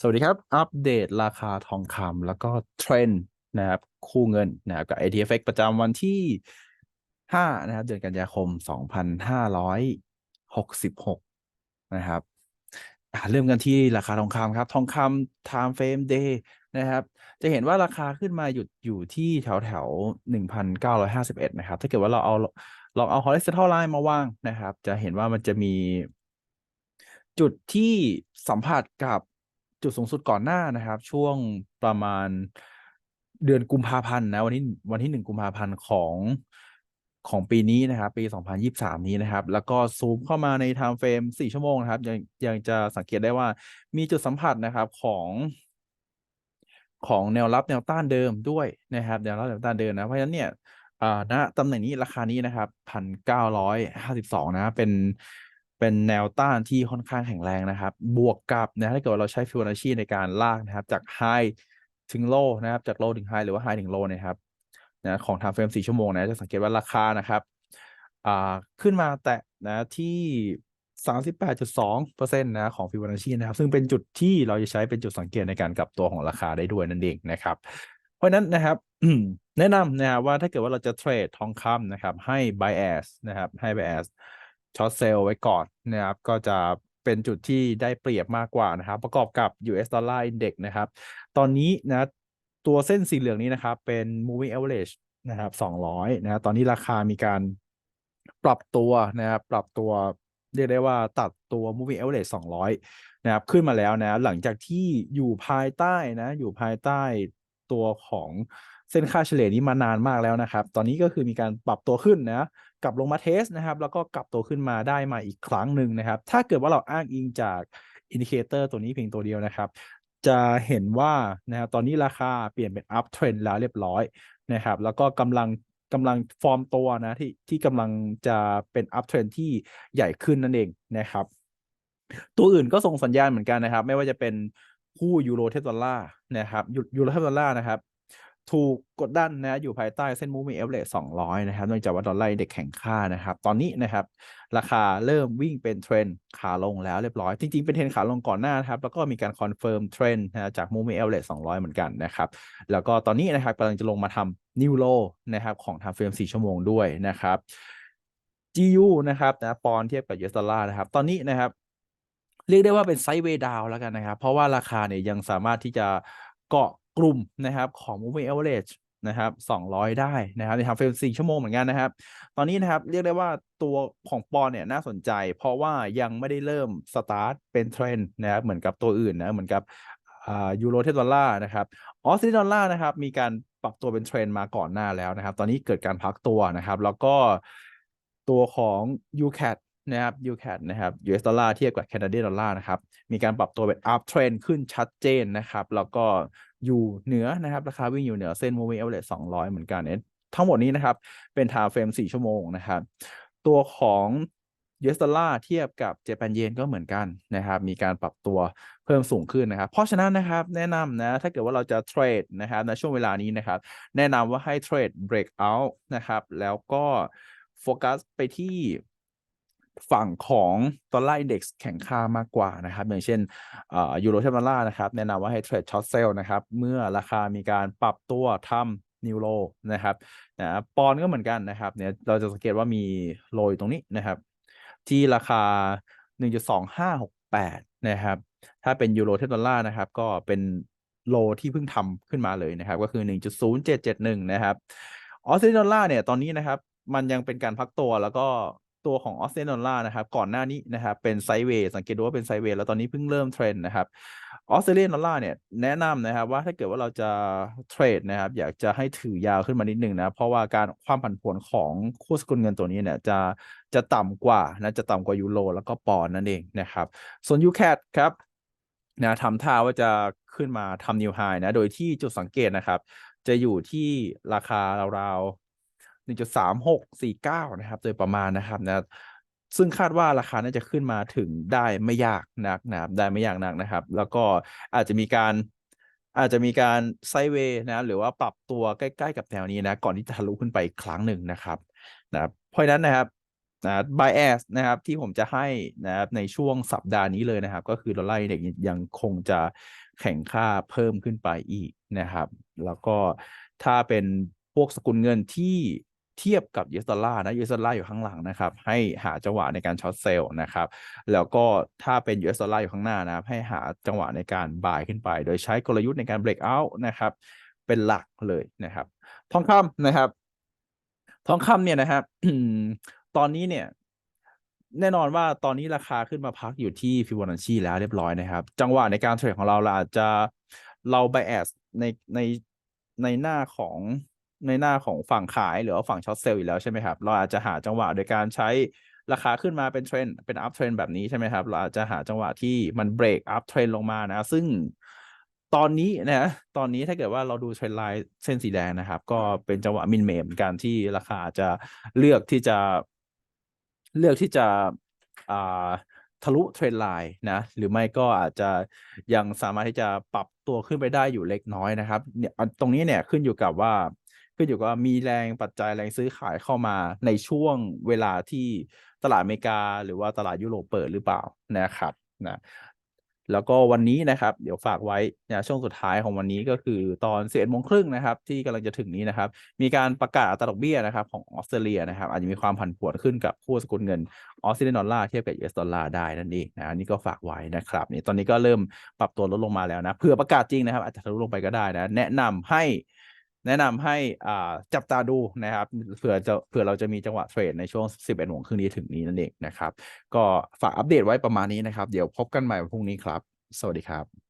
สวัสดีครับ อัปเดตราคาทองคำแล้วก็เทรนด์นะครับคู่เงินนะครับกับ ATFX ประจำวันที่ 5 นะครับ เดือนกันยาคม2566 นะครับอะเริ่มกันที่ราคาทองคำครับ ทองคำ time frame day นะครับ จะเห็นว่าราคาขึ้นมาหยุดอยู่ที่แถวแถว1,951 นะครับ ถ้าเกิดว่าเราเอาลองเอา horizontal line มาวางนะครับ จะเห็นว่ามันจะมีจุดที่สัมผัสกับ จุดสูงสุดก่อนหน้านะครับ ช่วงประมาณเดือนกุมภาพันธ์นะวันที่วันที่หนึ่งกุมภาพันธ์ของของปีนี้นะครับ ปี 2023 นี้นะครับ แล้วก็ซูมเข้ามาใน time frame 4ชั่วโมงนะครับ ยังยังจะสังเกตได้ว่ามีจุดสัมผัสนะครับของของแนวรับแนวต้านเดิมด้วยนะครับแนวรับแนวต้านเดิมนะ เพราะฉะนั้นเนี่ยอ่าณตำแหน่งนี้ราคานี้นะครับ 1,952 นะ เป็น เป็นแนวต้านที่ค่อนข้างแข็งแรงนะครับ บวกกับนะถ้าเกิดว่าเราใช้ฟิโบนัชชีในการลากนะครับ จากไฮถึงโลนะครับ จากโลถึงไฮหรือว่าไฮถึงโลนะครับนะของ time frame 4ชั่วโมงนะจะสังเกตว่าราคานะครับอ่าขึ้นมาแตะนะที่38.2%นะของฟิโบนัชชีนะครับ ซึ่งเป็นจุดที่เราจะใช้เป็นจุดสังเกตในการกลับตัวของราคาได้ด้วยนั่นเองนะครับ เพราะฉะนั้นนะครับแนะนำนะครับว่าถ้าเกิดว่าเราจะเทรดทองคำนะครับ ให้ bias นะครับให้ bias ช็อตเซลไว้ก่อนนะครับก็จะเป็นจุดที่ได้เปรียบมากกว่านะครับ ประกอบกับ US Dollar Index นะครับ ตอนนี้นะตัวเส้นสีเหลืองนี้นะครับ เป็น moving average นะครับ200นะครับตอนนี้ราคามีการปรับตัวนะครับปรับตัวเรียกได้ว่าตัดตัว moving average 200 นะครับ ขึ้นมาแล้วนะ หลังจากที่อยู่ภายใต้นะ อยู่ภายใต้ตัวของ เส้นค่าเฉลี่ยนี้มานานมากแล้วนะครับ ตอนนี้ก็คือมีการปรับตัวขึ้นนะกลับลงมาเทสนะครับ แล้วก็กลับตัวขึ้นมาได้มาอีกครั้งหนึ่งนะครับ ถ้าเกิดว่าเราอ้างอิงจากอินดิเคเตอร์ตัวนี้เพียงตัวเดียวนะครับ จะเห็นว่านะครับตอนนี้ราคาเปลี่ยนเป็นอัพเทรนแล้วเรียบร้อยนะครับ แล้วก็กำลังกำลังฟอร์มตัวนะที่ที่กำลังจะเป็นอัพเทรนที่ใหญ่ขึ้นนั่นเองนะครับ ตัวอื่นก็ส่งสัญญาณเหมือนกันนะครับ ไม่ว่าจะเป็นคู่ยูโรเทสดอลลาร์นะครับยูโรเทสดอลลาร์นะครับ ถูกกดดันนะอยู่ภายใต้เส้น moving average 200นะครับเนื่องจากว่าดอลลาร์เด็กแข็งค่านะครับ ตอนนี้นะครับ ราคาเริ่มวิ่งเป็นเทรนขาลงแล้วเรียบร้อย จริง ๆ เป็นเทรนขาลงก่อนหน้านะครับ แล้วก็มีการคอนเฟิร์มเทรนนะจาก moving average 200เหมือนกันนะครับ แล้วก็ตอนนี้นะครับกำลังจะลงมาทำ new low นะครับของ time frame 4ชั่วโมงด้วยนะครับ GU นะครับนะปอนเทียบกับ US ดอลลาร์นะครับ ตอนนี้นะครับ เรียกได้ว่าเป็นไซด์เวย์ดาวแล้วกันนะครับ เพราะว่าราคาเนี่ยยังสามารถที่จะเกาะ กลุ่มนะครับของ moving average นะครับ200 ได้นะครับในทางเฟรม4ชั่วโมงเหมือนกันนะครับ ตอนนี้นะครับเรียกได้ว่าตัวของปอนเนี่ยน่าสนใจ เพราะว่ายังไม่ได้เริ่มสตาร์ทเป็นเทรนด์นะครับเหมือนกับตัวอื่นนะเหมือนกับยูโรเทสดอลลาร์นะครับออสเตรเลียดอลลาร์นะครับมีการปรับตัวเป็นเทรนด์มาก่อนหน้าแล้วนะครับ ตอนนี้เกิดการพักตัวนะครับ แล้วก็ตัวของ UCAT นะครับ UCAT นะครับ US ดอลลาร์เทียบกับ Canadian ดอลลาร์นะครับ มีการปรับตัวเป็น up trend ขึ้นชัดเจนนะครับ แล้วก็ อยู่เหนือนะครับ ราคาวิ่งอยู่เหนือเส้น moving average 200 เหมือนกันเนี่ยทั้งหมดนี้นะครับ เป็น time frame 4 ชั่วโมงนะครับ ตัวของ US ดอลลาร์เทียบกับเจแปนเยนก็เหมือนกันนะครับ มีการปรับตัวเพิ่มสูงขึ้นนะครับ เพราะฉะนั้นนะครับแนะนำนะถ้าเกิดว่าเราจะเทรดนะครับในช่วงเวลานี้นะครับ แนะนำว่าให้เทรด breakout นะครับ แล้วก็โฟกัสไปที่ ฝั่งของดอลลาร์อินเด็กซ์แข็งค่ามากกว่านะครับ อย่างเช่นยูโรเทดอลลาร์นะครับ แนะนำว่าให้เทรดช็อตเซลนะครับ เมื่อราคามีการปรับตัวทำนิวโลนะครับนะปอนก็เหมือนกันนะครับเนี่ยเราจะสังเกตว่ามีโลยตรงนี้นะครับ ที่ราคา 1.2568 นะครับ ถ้าเป็นยูโรเทดอลลาร์นะครับ ก็เป็นโลที่เพิ่งทำขึ้นมาเลยนะครับ ก็คือ 1.0771 นะครับออสเตรเลียดอลลาร์เนี่ยตอนนี้นะครับมันยังเป็นการพักตัวแล้วก็ ตัวของออสเตรเลียดอลลาร์นะครับก่อนหน้านี้นะครับเป็นไซด์เวย์สังเกตดูว่าเป็นไซด์เวย์แล้วตอนนี้เพิ่งเริ่มเทรนนะครับออสเตรเลียดอลลาร์เนี่ยแนะนำนะครับว่าถ้าเกิดว่าเราจะเทรดนะครับอยากจะให้ถือยาวขึ้นมานิดนึงนะ เพราะว่าการความผันผวนของคู่สกุลเงินตัวนี้เนี่ยจะจะต่ำกว่านะจะต่ำกว่ายูโรแล้วก็ปอนนั่นเองนะครับ ส่วน UCAT ครับนะทำท่าว่าจะขึ้นมาทำนิวไฮนะ โดยที่จุดสังเกตนะครับ จะอยู่ที่ราคาราว 1.3649 นะครับ โดยประมาณนะครับนะซึ่งคาดว่าราคาน่าจะขึ้นมาถึงได้ไม่ยากนักนะครับได้ไม่ยากนักนะครับ แล้วก็อาจจะมีการอาจจะมีการไซเวย์นะหรือว่าปรับตัวใกล้ๆกับแนวนี้นะ ก่อนที่จะทะลุขึ้นไปอีกครั้งหนึ่งนะครับนะเพราะนั้นนะครับนะ bias นะครับที่ผมจะให้นะครับในช่วงสัปดาห์นี้เลยนะครับ ก็คือดอลลาร์อินเด็กซ์ยังคงจะแข่งค่าเพิ่มขึ้นไปอีกนะครับ แล้วก็ถ้าเป็นพวกสกุลเงินที่ เทียบกับ US ดอลลาร์นะ US ดอลลาร์อยู่ข้างหลังนะครับ ให้หาจังหวะในการช็อตเซลล์นะครับ แล้วก็ถ้าเป็น US ดอลลาร์อยู่ข้างหน้านะครับ ให้หาจังหวะในการบายขึ้นไป โดยใช้กลยุทธ์ในการ break out นะครับ เป็นหลักเลยนะครับ ทองคำนะครับ ทองคำเนี่ยนะครับตอนนี้เนี่ยแน่นอนว่าตอนนี้ราคาขึ้นมาพักอยู่ที่ฟิโบนัชชีแล้วเรียบร้อยนะครับ จังหวะในการเทรดของเราเราอาจจะเรา bias ในในในหน้าของ ในหน้าของฝั่งขายหรือว่าฝั่งช็อตเซลล์อยู่แล้วใช่ไหมครับ เราอาจจะหาจังหวะโดยการใช้ราคาขึ้นมาเป็นเทรนเป็นอัพเทรนแบบนี้ใช่ไหมครับ เราอาจจะหาจังหวะที่มันเบรกอัพเทรนลงมานะ ซึ่งตอนนี้นะตอนนี้ถ้าเกิดว่าเราดูเทรนไลน์เส้นสีแดงนะครับ ก็เป็นจังหวะมินเมมกันที่ราคาจะเลือกที่จะ เลือกที่จะอ่าทะลุเทรนไลน์นะ หรือไม่ก็อาจจะยังสามารถที่จะปรับตัวขึ้นไปได้อยู่เล็กน้อยนะครับเนี่ยตรงนี้เนี่ยขึ้นอยู่กับว่า ขึ้นอยู่กับมีแรงปัจจัยแรงซื้อขายเข้ามาในช่วงเวลาที่ตลาดอเมริกา หรือว่าตลาดยุโรปเปิดหรือเปล่านะครับนะแล้วก็วันนี้นะครับ เดี๋ยวฝากไว้นะช่วงสุดท้ายของวันนี้ก็คือตอน11โมงครึ่งนะครับ ที่กำลังจะถึงนี้นะครับ มีการประกาศอัตราดอกเบี้ยนะครับของออสเตรเลียนะครับ อาจจะมีความผันผวนขึ้นกับคู่สกุลเงินออสเตรเลียดอลลาร์เทียบกับ US ดอลลาร์ได้นั่นเองนะนนี้ก็ฝากไว้นะครับนี่ตอนนี้ก็เริ่มปรับตัวลดลงมาแล้วนะเผื่อประกาศจริงนะครับ อาจจะทะลุลงไปก็ได้นะ แนะนำให้ แนะนำให้อ่าจับตาดูนะครับเผื่อจะเผื่อเราจะมีจังหวะเทรดในช่วง 11โมงครึ่งนี้ถึงนี้นั่นเองนะครับ ก็ฝากอัปเดตไว้ประมาณนี้นะครับ เดี๋ยวพบกันใหม่พรุ่งนี้ครับ สวัสดีครับ